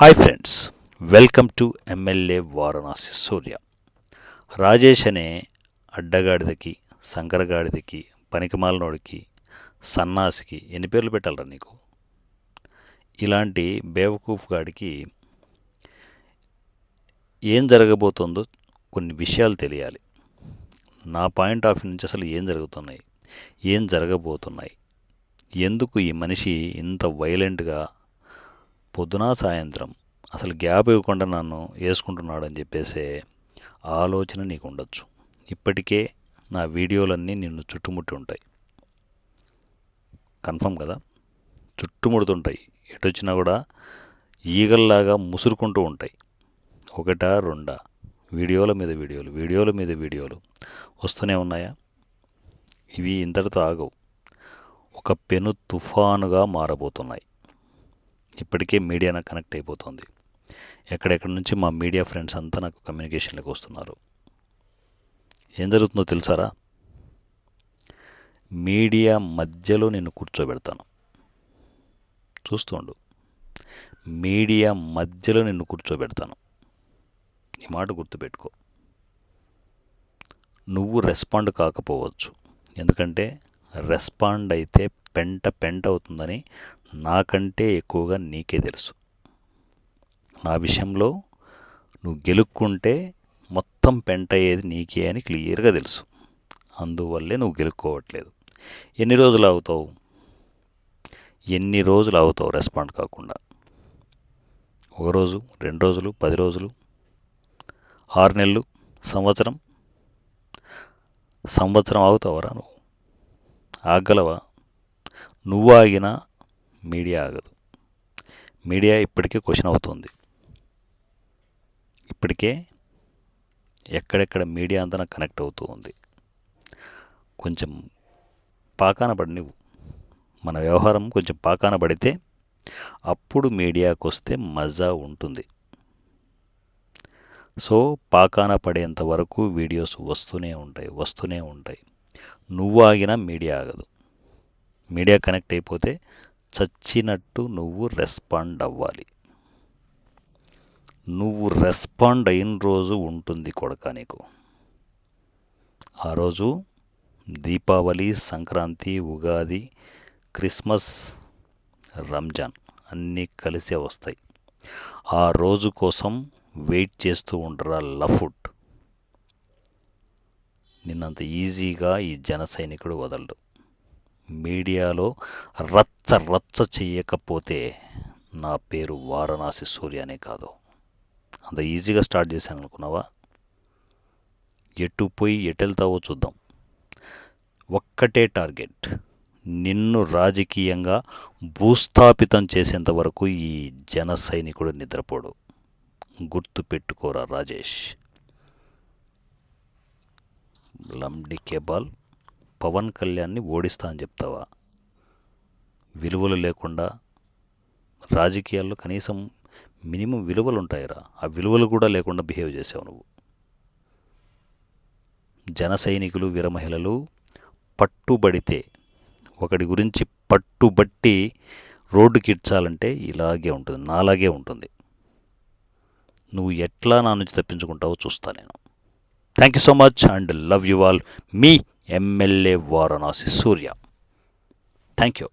Hi friends welcome to MLA Varanasi Surya. Rajesh అనే అడ్డగాడిదకి సంకరగాడిదకి పనికిమాలనోడికి సన్నాసికి ఎన్ని పేర్లు పెట్టాలరా నీకు? ఇలాంటి బేవకూఫ్ గాడికి ఏం జరగబోతుందో కొన్ని విషయాలు తెలియాలి. నా పాయింట్ ఆఫ్ నుంచి అసలు ఏం జరుగుతున్నాయి? ఏం జరగబోతున్నాయి? ఎందుకు ఈ మనిషి ఇంత వైలెంట్గా పొద్దున సాయంత్రం అసలు గ్యాప్ ఇవ్వకుండా నన్ను వేసుకుంటున్నాడని చెప్పేసే ఆలోచన నీకు ఉండొచ్చు ఇప్పటికే నా వీడియోలన్నీ నిన్ను చుట్టుముట్టి ఉంటాయి కన్ఫర్మ్ కదా? చుట్టుముడుతుంటాయి. ఎటు వచ్చినా కూడా ఈగల్లాగా ముసురుకుంటూ ఉంటాయి. ఒకటా రెండా? వీడియోల మీద వీడియోలు వీడియోల మీద వీడియోలు వస్తూనే ఉన్నాయా? ఇవి ఇంతటితో ఆగవు. ఒక పెను తుఫానుగా మారబోతున్నాయి. ఇప్పటికే మీడియా నాకు కనెక్ట్ అయిపోతుంది. ఎక్కడెక్కడి నుంచి మా మీడియా ఫ్రెండ్స్ అంతా నాకు కమ్యూనికేషన్లోకి వస్తున్నారు. ఏం జరుగుతుందో తెలుసారా? మీడియా మధ్యలో నిన్ను కూర్చోబెడతాను. చూస్తుండు మీడియా మధ్యలో నిన్ను కూర్చోబెడతాను. ఈ మాట గుర్తుపెట్టుకో. నువ్వు రెస్పాండ్ కాకపోవచ్చు. ఎందుకంటే రెస్పాండ్ అయితే పెంట పెంట అవుతుందని నాకంటే ఎక్కువగా నీకే తెలుసు. నా విషయంలో నువ్వు గెలుక్కుంటే మొత్తం పెంట అయ్యేది నీకే అని క్లియర్గా తెలుసు. అందువల్లే నువ్వు గెలుక్కోవట్లేదు. ఎన్ని రోజులు అవుతావు? ఎన్ని రోజులు అవుతావు రెస్పాండ్ కాకుండా? ఒకరోజు రెండు రోజులు పది రోజులు? ఆరు నెలలు? సంవత్సరం? సంవత్సరం అవుతావరా నువ్వు? ఆగలవా? నువ్వు ఆగినా మీడియా ఆగదు. మీడియా ఇప్పటికే క్వశ్చన్ అవుతుంది. ఇప్పటికే ఎక్కడెక్కడ మీడియా అంతా నాకు కనెక్ట్ అవుతూ ఉంది కొంచెం పాకాన పడినివ్వు మన వ్యవహారం కొంచెం పాకాన పడితే అప్పుడు మీడియాకు వస్తే మజా ఉంటుంది. సో పాకాన పడేంత వరకు వీడియోస్ వస్తూనే ఉంటాయి వస్తూనే ఉంటాయి. నువ్వు ఆగినా మీడియా ఆగదు. మీడియా కనెక్ట్ అయిపోతే చచ్చినట్టు నువ్వు రెస్పాండ్ అవ్వాలి. నువ్వు రెస్పాండ్ అయిన రోజు ఉంటుంది కొడక నీకు. ఆ రోజు దీపావళి సంక్రాంతి ఉగాది క్రిస్మస్ రంజాన్ అన్నీ కలిసే వస్తాయి. ఆ రోజు కోసం వెయిట్ చేస్తూ ఉండరా లఫుడ్ నిన్నంత ఈజీగా ఈ జన సైనికుడు వదలడు. మీడియాలో రత్ రచ్చ చెయ్యకపోతే నా పేరు వారణాసి సూర్య అనే కాదు. అంత ఈజీగా స్టార్ట్ చేశాను అనుకున్నావా ఎటు పోయి ఎటెళ్తావో చూద్దాం. ఒక్కటే టార్గెట్. నిన్ను రాజకీయంగా భూస్థాపితం చేసేంత వరకు ఈ జన సైనికుడు నిద్రపోడు. గుర్తు పెట్టుకోరా రాజేష్. లండి కేబాల్ పవన్ కళ్యాణ్ని ఓడిస్తా అని చెప్తావా? విలువలు లేకుండా రాజకీయాల్లో కనీసం మినిమం విలువలు ఉంటాయిరా ఆ విలువలు కూడా లేకుండా బిహేవ్ చేసావు నువ్వు. జన సైనికులు వీరమహిళలు పట్టుబడితే ఒకడి గురించి పట్టుబట్టి రోడ్డుకి ఇడ్చాలంటే ఇలాగే ఉంటుంది నాలాగే ఉంటుంది. నువ్వు ఎట్లా నా నుంచి తప్పించుకుంటావో చూస్తా నేను. Thank you so much and love you all me MLA Varanasi Surya. Thank you